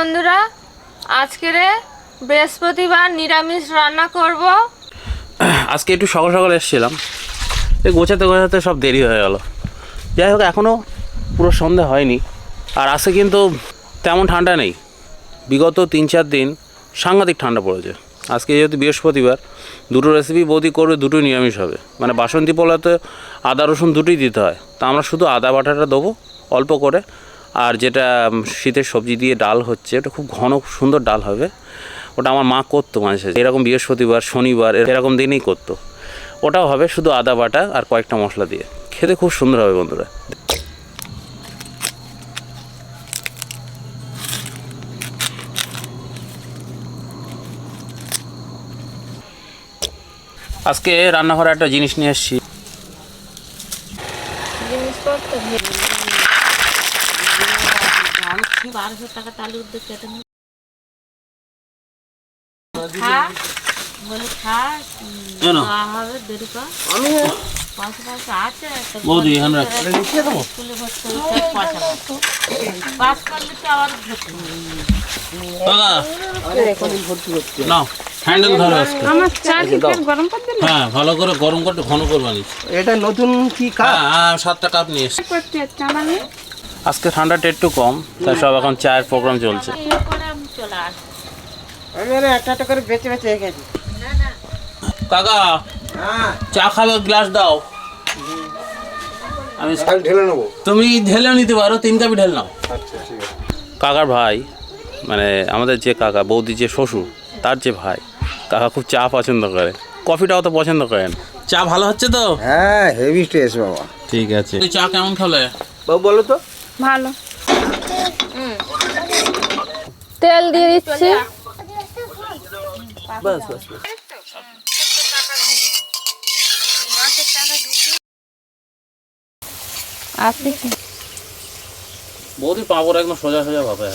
বন্ধুরা, আজকের বৃহস্পতিবার নিরামিষ রান্না করব। আজকে একটু সকাল সকাল এসেছিলাম। এই গোছাতে গোছাতে সব দেরি হয়ে গেল। যাই হোক এখনও পুরো সন্ধে হয়নি। আর আজকে কিন্তু তেমন ঠান্ডা নেই। বিগত তিন চার দিন সাংঘাতিক ঠান্ডা পড়েছে। আজকে যেহেতু বৃহস্পতিবার, দুটো রেসিপি বৌদি করবে দুটোই নিরামিষ হবে। মানে বাসন্তী পোলাতে আদা রসুন দুটোই দিতে হয়। তা আমরা শুধু আদা বাটাটা দেবো, অল্প করে। আর যেটা শীতের সবজি দিয়ে ডাল হচ্ছে, ওটা খুব ঘন সুন্দর ডাল হবে। ওটা আমার মা করতো মাঝে। এরকম বৃহস্পতিবার, শনিবার এরকম দিনেই করতো। ওটাও হবে শুধু আদা বাটা আর কয়েকটা মশলা দিয়ে। খেতে খুব সুন্দর হবে বন্ধুরা। আজকে রান্নাঘরে একটা জিনিস নিয়ে এসেছি। বারোশো টাকা তালু উদ্যোগ কেটে নিই বলে খা উম, কেন? খাওয়া হবে দেরি কর। পয়সা পয়সা আছে তো বৌদি এখানে স্কুলে ভর্তি হয়েছে পয়সা পাস করলে তো আবার ভর্তি। হবে। নাও হ্যান্ডেল ধরো আজকে। আমার চা কি গরম হ্যাঁ ভালো করে গরম করতে ঘন করে বানিয়েছি এটা নতুন কি কাজ হ্যাঁ হ্যাঁ সাতটা কাপ নিয়ে এসেছি করতে হচ্ছে নিয়ে আজকে ঠান্ডাটা একটু কম তাই সব এখন চায়ের প্রোগ্রাম চলছে। কাকা হ্যাঁ চা খাবে গ্লাস দাও। আমি ঢেলে নেব। তুমি ঢেলেও নিতে পারো তিন কাপি ঢেল নাও। আচ্ছা ঠিক আছে। কাকার ভাই মানে আমাদের যে কাকা বৌদি যে শ্বশুর তার যে ভাই কাকা খুব চা পছন্দ করে। কফিটাও তো পছন্দ করেন। চা ভালো হচ্ছে তো? হ্যাঁ হেভি টেস্ট বাবা। ঠিক আছে। চা কেমন খেলে? বাবু বলো তো। ভালো। তেল দিয়ে দিচ্ছি। বাস বাস আপনি বৌদি পাঁপড় একদম সোজা সোজা ভাবে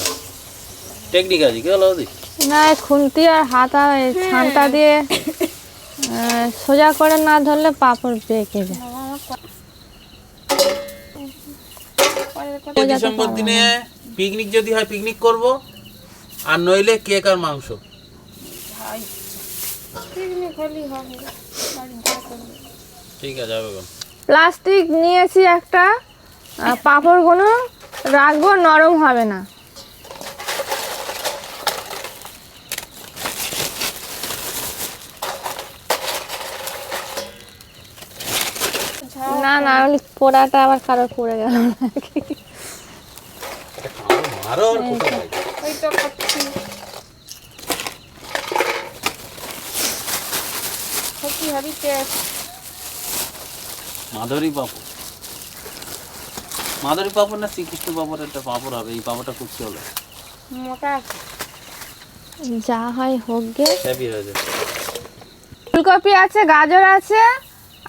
টেকনিক আছে কি হলো বৌদি? না খুন্তি আর হাতা ছানটা দিয়ে সোজা করে না ধরলে পাপড় বেঁকে যায়। ডিসেম্বর দিনে পিকনিক যদি হয় পিকনিক করব আর নইলে কেক আর মাংস। ঠিক আছে প্লাস্টিক নিয়েছি একটা পাঁপড়গুলো রাখব নরম হবে না। না পোড়াটা আবার কারও পড়ে গেল নাকি আরও ওই তো করছি সত্যি ভাবি টেস্ট মাধুরী না শ্রীকৃষ্ণ পাপড় একটা পাপড় হবে এই পাপড়টা খুব চলে। মোটা যা হয় হোক গে। হয়ে ফুলকপি আছে গাজর আছে।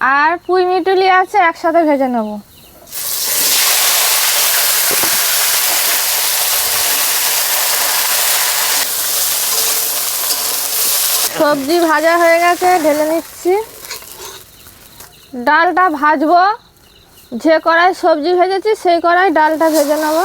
আর পুঁই মিটুলি আছে, একসাথে ভেজে নেব। সবজি ভাজা হয়ে গেছে, ঢেলে নিচ্ছি। ডালটা ভাজবো। যে কড়াই সবজি ভেজেছি, সেই কড়াই ডালটা ভেজে নেব।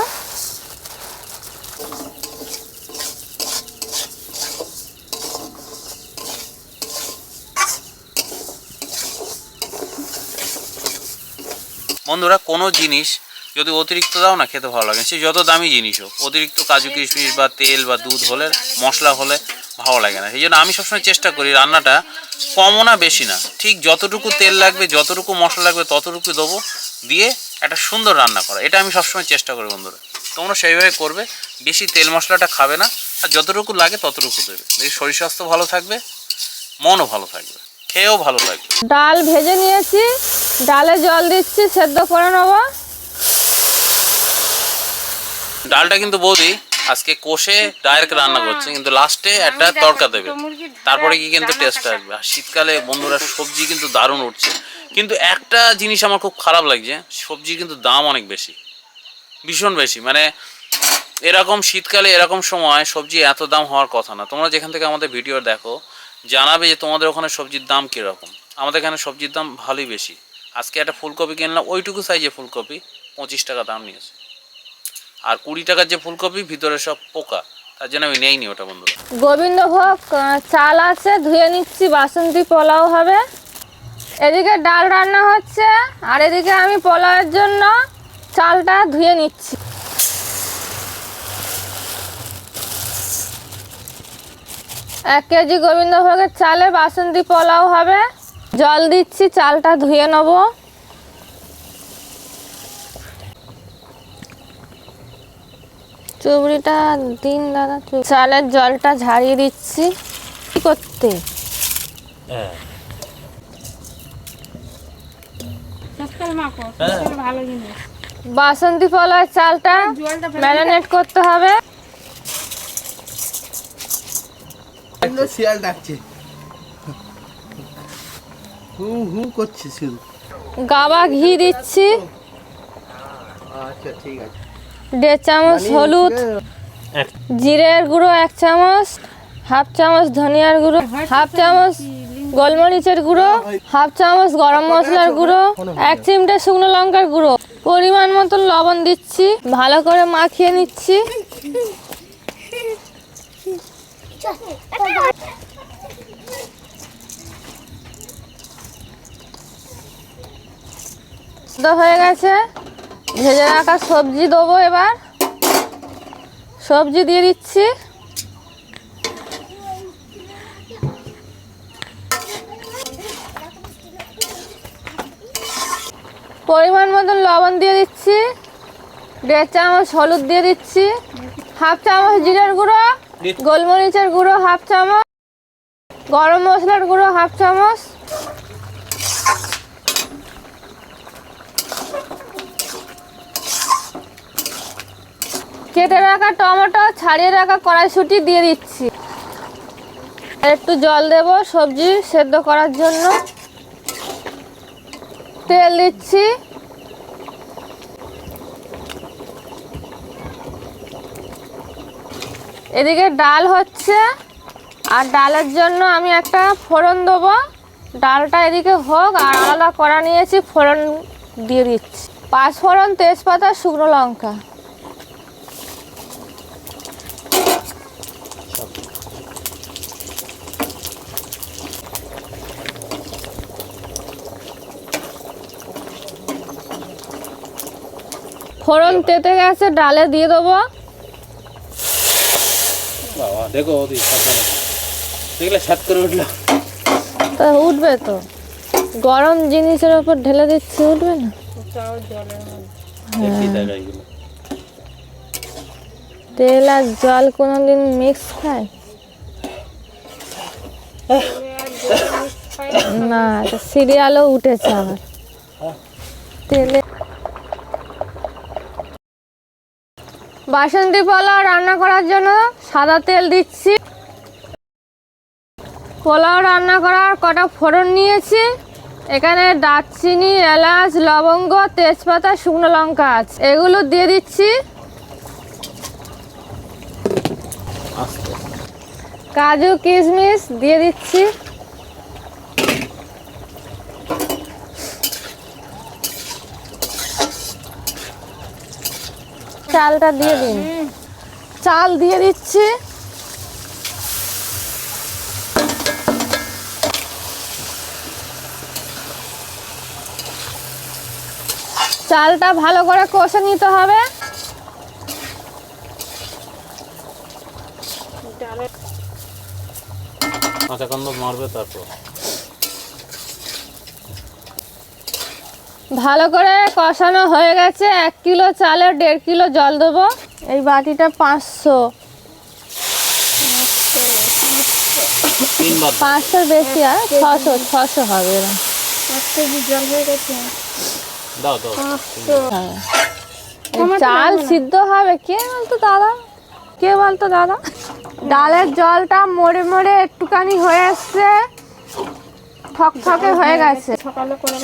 বন্ধুরা, কোনো জিনিস যদি অতিরিক্ত দাও না, খেতে ভালো লাগে। সে যত দামি জিনিস হোক, অতিরিক্ত কাজু কিশমিশ বা তেল বা দুধ হলে, মশলা হলে ভালো লাগে না। সেই জন্য আমি সবসময় চেষ্টা করি রান্নাটা কমও না, বেশি না। ঠিক যতটুকু তেল লাগবে, যতটুকু মশলা লাগবে, ততটুকু দেবো। দিয়ে একটা সুন্দর রান্না করা। এটা আমি সবসময় চেষ্টা করি বন্ধুরা। তোমরা সেইভাবে করবে, বেশি তেল মশলাটা খাবে না, আর যতটুকু লাগে ততটুকু দেবে। শরীর স্বাস্থ্য ভালো থাকবে, মনও ভালো থাকবে, খেয়েও ভালো লাগবে। ডাল ভেজে নিয়েছি ডালে জল দিচ্ছি সেদ্ধ করে নেব। ডালটা কিন্তু বৌদি আজকে কষে ডাইরেক্ট রান্না করছে কিন্তু লাস্টে একটা তড়কা দেবে। তারপরে কি কিন্তু টেস্ট আসবে। আর শীতকালে বন্ধুরা সবজি কিন্তু দারুণ উঠছে। কিন্তু একটা জিনিস আমার খুব খারাপ লাগছে সবজি কিন্তু দাম অনেক বেশি। ভীষণ বেশি। মানে এরকম শীতকালে এরকম সময় সবজি এত দাম হওয়ার কথা না। তোমরা যেখান থেকে আমাদের ভিডিও দেখো জানাবে যে তোমাদের ওখানে সবজির দাম কীরকম। আমাদের এখানে সবজির দাম ভালোই বেশি। আজকে একটা ফুলকপি কিনলাম, ওইটুকু সাইজে ফুলকপি, পঁচিশ টাকা দাম নিয়েছে। আর কুড়ি টাকার যে ফুলকপি, ভিতরে সব পোকা, তার জন্য আমি নেইনি ওটা বন্ধুরা। গোবিন্দভোগ চাল আছে, ধুয়ে নিচ্ছি, বাসন্তী পোলাও হবে। এদিকে ডাল রান্না হচ্ছে, আর এদিকে আমি পোলাওয়ের জন্য চালটা ধুয়ে নিচ্ছি। এক কেজি গোবিন্দভোগের চালে বাসন্তী পোলাও হবে। জল দিচ্ছি চালটা ধুয়ে নেব। চুবড়িটা দিন দাদা চালের জলটা ঝাড়িয়ে দিচ্ছি। কি করতে? মাখো সকাল বাসন্তী পোলার চালটা জলটা ম্যারিনেট করতে হবে। শিয়াল ডাকছে। হু হু করছে শুধু। গাবা ঘি দিচ্ছি। আচ্ছা ঠিক আছে। দেড় চামচ হলুদ জিরের গুঁড়ো এক চামচ হাফ চামচ ধনিয়ার গুঁড়ো হাফ চামচ গোলমরিচের গুঁড়ো হাফ চামচ গরম মশলার গুঁড়ো এক চিমটে শুকনো লঙ্কার গুঁড়ো। পরিমাণ মতন লবণ দিচ্ছি ভালো করে মাখিয়ে নিচ্ছি। সিদ্ধ হয়ে গেছে। ভেজে রাখা সবজি দেবো এবার। সবজি দিয়ে দিচ্ছি। পরিমাণ মতন লবণ দিয়ে দিচ্ছি। দেড় চামচ হলুদ দিয়ে দিচ্ছি। হাফ চামচ জিরের গুঁড়ো গোলমরিচের গুঁড়ো হাফ চামচ গরম মশলার গুঁড়ো হাফ চামচ। কেটে রাখা টমেটো, ছাড়িয়ে রাখা কড়াইশুঁটি দিয়ে দিচ্ছি। একটু জল দেব সবজি সেদ্ধ করার জন্য। তেল দিচ্ছি। এদিকে ডাল হচ্ছে। আর ডালের জন্য আমি একটা ফোড়ন দেবো। ডালটা এদিকে হোক, আর আলাদা করা নিয়েছি, ফোড়ন দিয়ে দিচ্ছি। পাঁচ ফোড়ন তেজপাতা, শুকনো লঙ্কা। ফোড়ন তেতে গেছে ডালে দিয়ে দেবো। বাবা দেখো দেখলে সাত করে উঠল। তা উঠবে তো। গরম জিনিসের ওপর ঢেলে দিচ্ছি উঠবে না? এগুলো। তেল আর জল কোনোদিন মিক্স খায়? না? সিরিয়ালও উঠেছে আবার। তেলে বাসন্তী পোলাও রান্না করার জন্য সাদা তেল দিচ্ছি। পোলাও রান্না করার কটা ফোড়ন নিয়েছি। এখানে দারচিনি এলাচ লবঙ্গ তেজপাতা শুকনো লঙ্কা আছে। এগুলো দিয়ে দিচ্ছি। কাজু কিশমিশ দিয়ে দিচ্ছি। চালটা দিয়ে দিন। চাল দিয়ে দিচ্ছি। চালটা ভালো করে কষে নিতে হবে। কাঁচা কান্দ মারবে তারপর। ভালো করে কষানো হয়ে গেছে। এক কিলো চালে দেড় কিলো জল দেবো। এই বাটিটা পাঁচশো। পাঁচশোর বেশি আর ছশো ছশো হবে এরকম দাও দাও। এই চাল সিদ্ধ হবে। কে বলতো দাদা? কে বলতো দাদা? ডালের জলটা মরে মরে একটুখানি হয়ে এসছে ঠকঠকে হয়ে গেছে। সকালে করে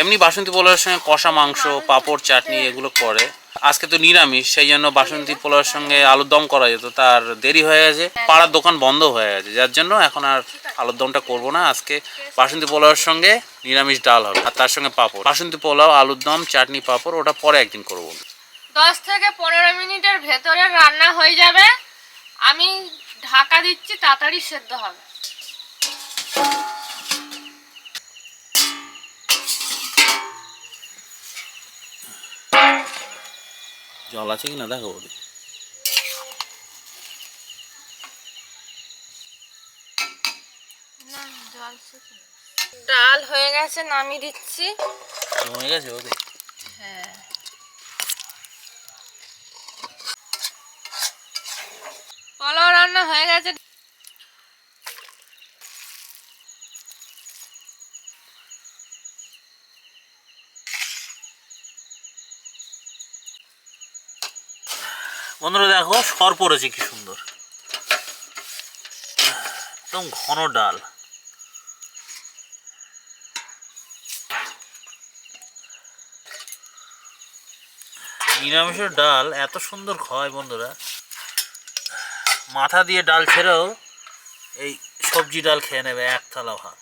এমনি বাসন্তী পোলাওয়ের সঙ্গে কষা মাংস, পাঁপড় চাটনি এগুলো করে। আজকে তো নিরামিষ, সেই জন্য বাসন্তী পোলাওয়ের সঙ্গে আলুর দম করা যেত তার দেরি হয়ে গেছে। পাড়ার দোকান বন্ধ হয়ে গেছে, যার জন্য এখন আর আলুর দমটা করব না। আজকে বাসন্তী পোলাওয়ের সঙ্গে নিরামিষ ডাল হবে, আর তার সঙ্গে পাঁপড়। বাসন্তী পোলাও, আলুর দম, চাটনি, পাঁপড়, ওটা পরে একদিন করব। দশ থেকে পনেরো মিনিটের ভেতরে রান্না হয়ে যাবে। আমি ঢাকা দিচ্ছি, তাড়াতাড়ি সেদ্ধ হবে। জল আছে কি না দেখো ওদের ডাল হয়ে গেছে নামিয়ে দিচ্ছি। হয়ে গেছে বৌদি পোলাও রান্না হয়ে গেছে। বন্ধুরা দেখো, সর পড়েছে কি সুন্দর। একদম ঘন ডাল। নিরামিষের ডাল এত সুন্দর হয় বন্ধুরা। মাথা দিয়ে ডাল ছেড়েও এই সবজি ডাল খেয়ে নেবে এক থালা ভাত।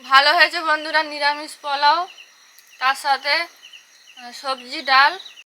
ভালো হয়েছে বন্ধুরা নিরামিষ পোলাও তার সাথে সবজি ডাল।